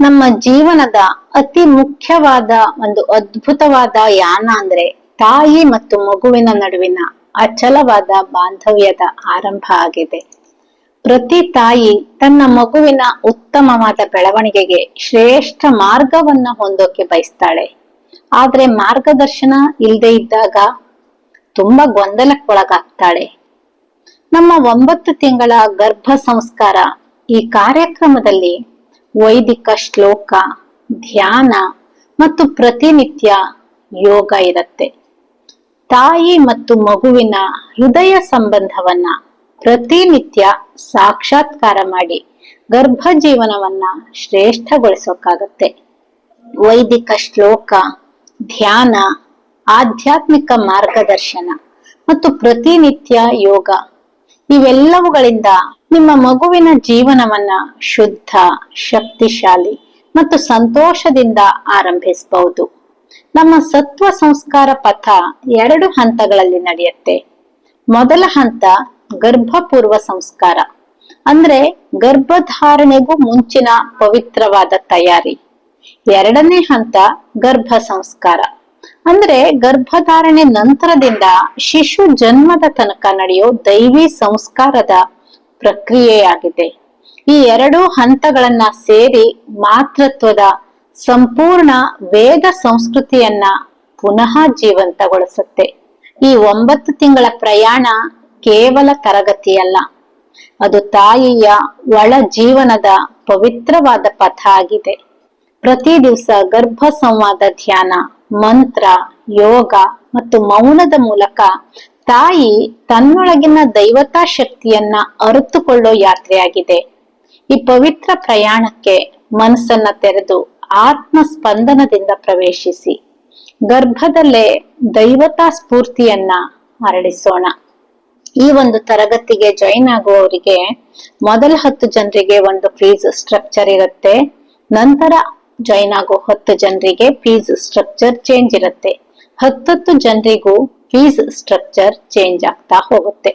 ನಮ್ಮ ಜೀವನದ ಅತಿ ಮುಖ್ಯವಾದ ಒಂದು ಅದ್ಭುತವಾದ ಯಾನ ಅಂದ್ರೆ ತಾಯಿ ಮತ್ತು ಮಗುವಿನ ನಡುವಿನ ಅಚಲವಾದ ಬಾಂಧವ್ಯದ ಆರಂಭ ಆಗಿದೆ. ಪ್ರತಿ ತಾಯಿ ತನ್ನ ಮಗುವಿನ ಉತ್ತಮವಾದ ಬೆಳವಣಿಗೆಗೆ ಶ್ರೇಷ್ಠ ಮಾರ್ಗವನ್ನ ಹೊಂದೋಕೆ ಬಯಸ್ತಾಳೆ. ಆದ್ರೆ ಮಾರ್ಗದರ್ಶನ ಇಲ್ಲದೆ ಇದ್ದಾಗ ತುಂಬಾ ಗೊಂದಲಕ್ಕೊಳಗಾಗ್ತಾಳೆ. ನಮ್ಮ ಒಂಬತ್ತು ತಿಂಗಳ ಗರ್ಭ ಸಂಸ್ಕಾರ ಈ ಕಾರ್ಯಕ್ರಮದಲ್ಲಿ ವೈದಿಕ ಶ್ಲೋಕ, ಧ್ಯಾನ ಮತ್ತು ಪ್ರತಿನಿತ್ಯ ಯೋಗ ಇರುತ್ತೆ. ತಾಯಿ ಮತ್ತು ಮಗುವಿನ ಹೃದಯ ಸಂಬಂಧವನ್ನ ಪ್ರತಿನಿತ್ಯ ಸಾಕ್ಷಾತ್ಕಾರ ಮಾಡಿ ಗರ್ಭ ಜೀವನವನ್ನ ಶ್ರೇಷ್ಠಗೊಳಿಸೋಕ್ಕಾಗತ್ತೆ ವೈದಿಕ ಶ್ಲೋಕ, ಧ್ಯಾನ, ಆಧ್ಯಾತ್ಮಿಕ ಮಾರ್ಗದರ್ಶನ ಮತ್ತು ಪ್ರತಿನಿತ್ಯ ಯೋಗ ಇವೆಲ್ಲವುಗಳಿಂದ ನಿಮ್ಮ ಮಗುವಿನ ಜೀವನವನ್ನ ಶುದ್ಧ, ಶಕ್ತಿಶಾಲಿ ಮತ್ತು ಸಂತೋಷದಿಂದ ಆರಂಭಿಸಬಹುದು. ನಮ್ಮ ಸತ್ವ ಸಂಸ್ಕಾರ ಪಥ ಎರಡು ಹಂತಗಳಲ್ಲಿ ನಡೆಯುತ್ತೆ. ಮೊದಲ ಹಂತ ಗರ್ಭಪೂರ್ವ ಸಂಸ್ಕಾರ, ಅಂದ್ರೆ ಗರ್ಭಧಾರಣೆಗೂ ಮುಂಚಿನ ಪವಿತ್ರವಾದ ತಯಾರಿ. ಎರಡನೇ ಹಂತ ಗರ್ಭ ಸಂಸ್ಕಾರ. ಅಂದ್ರೆ ಗರ್ಭಧಾರಣೆ ನಂತರದಿಂದ ಶಿಶು ಜನ್ಮದ ತನಕ ನಡೆಯೋ ದೈವಿ ಸಂಸ್ಕಾರದ ಪ್ರಕ್ರಿಯೆಯಾಗಿದೆ. ಈ ಎರಡು ಹಂತಗಳನ್ನ ಸೇರಿ ಮಾತೃತ್ವದ ಸಂಪೂರ್ಣ ವೇದ ಸಂಸ್ಕೃತಿಯನ್ನ ಪುನಃ ಜೀವಂತಗೊಳಿಸುತ್ತೆ. ಈ ಒಂಬತ್ತು ತಿಂಗಳ ಪ್ರಯಾಣ ಕೇವಲ ತರಗತಿಯಲ್ಲ, ಅದು ತಾಯಿಯ ಒಳ ಜೀವನದ ಪವಿತ್ರವಾದ ಪಥ ಆಗಿದೆ. ಪ್ರತಿ ದಿವಸ ಗರ್ಭ ಸಂವಾದ ಧ್ಯಾನ, ಮಂತ್ರ, ಯೋಗ ಮತ್ತು ಮೌನದ ಮೂಲಕ ತಾಯಿ ತನ್ನೊಳಗಿನ ದೈವತಾ ಶಕ್ತಿಯನ್ನ ಅರಿತುಕೊಳ್ಳೋ ಯಾತ್ರೆಯಾಗಿದೆ. ಈ ಪವಿತ್ರ ಪ್ರಯಾಣಕ್ಕೆ ಮನಸ್ಸನ್ನ ತೆರೆದು ಆತ್ಮ ಸ್ಪಂದನದಿಂದ ಪ್ರವೇಶಿಸಿ ಗರ್ಭದಲ್ಲೇ ದೈವತಾ ಸ್ಫೂರ್ತಿಯನ್ನ ಹರಡಿಸೋಣ ಈ ಒಂದು ತರಗತಿಗೆ ಜಾಯಿನ್ ಆಗುವವರಿಗೆ ಮೊದಲ ಹತ್ತು ಜನರಿಗೆ ಒಂದು ಫೀಸ್ ಸ್ಟ್ರಕ್ಚರ್ ಇರುತ್ತೆ. ನಂತರ ಜಾಯಿನ್ ಆಗೋ ಹತ್ತು ಜನರಿಗೆ ಫೀಸ್ ಸ್ಟ್ರಕ್ಚರ್ ಚೇಂಜ್ ಇರುತ್ತೆ. ಹತ್ತತ್ತು ಜನರಿಗೂ ಫೀಸ್ ಸ್ಟ್ರಕ್ಚರ್ ಚೇಂಜ್ ಆಗ್ತಾ ಹೋಗುತ್ತೆ.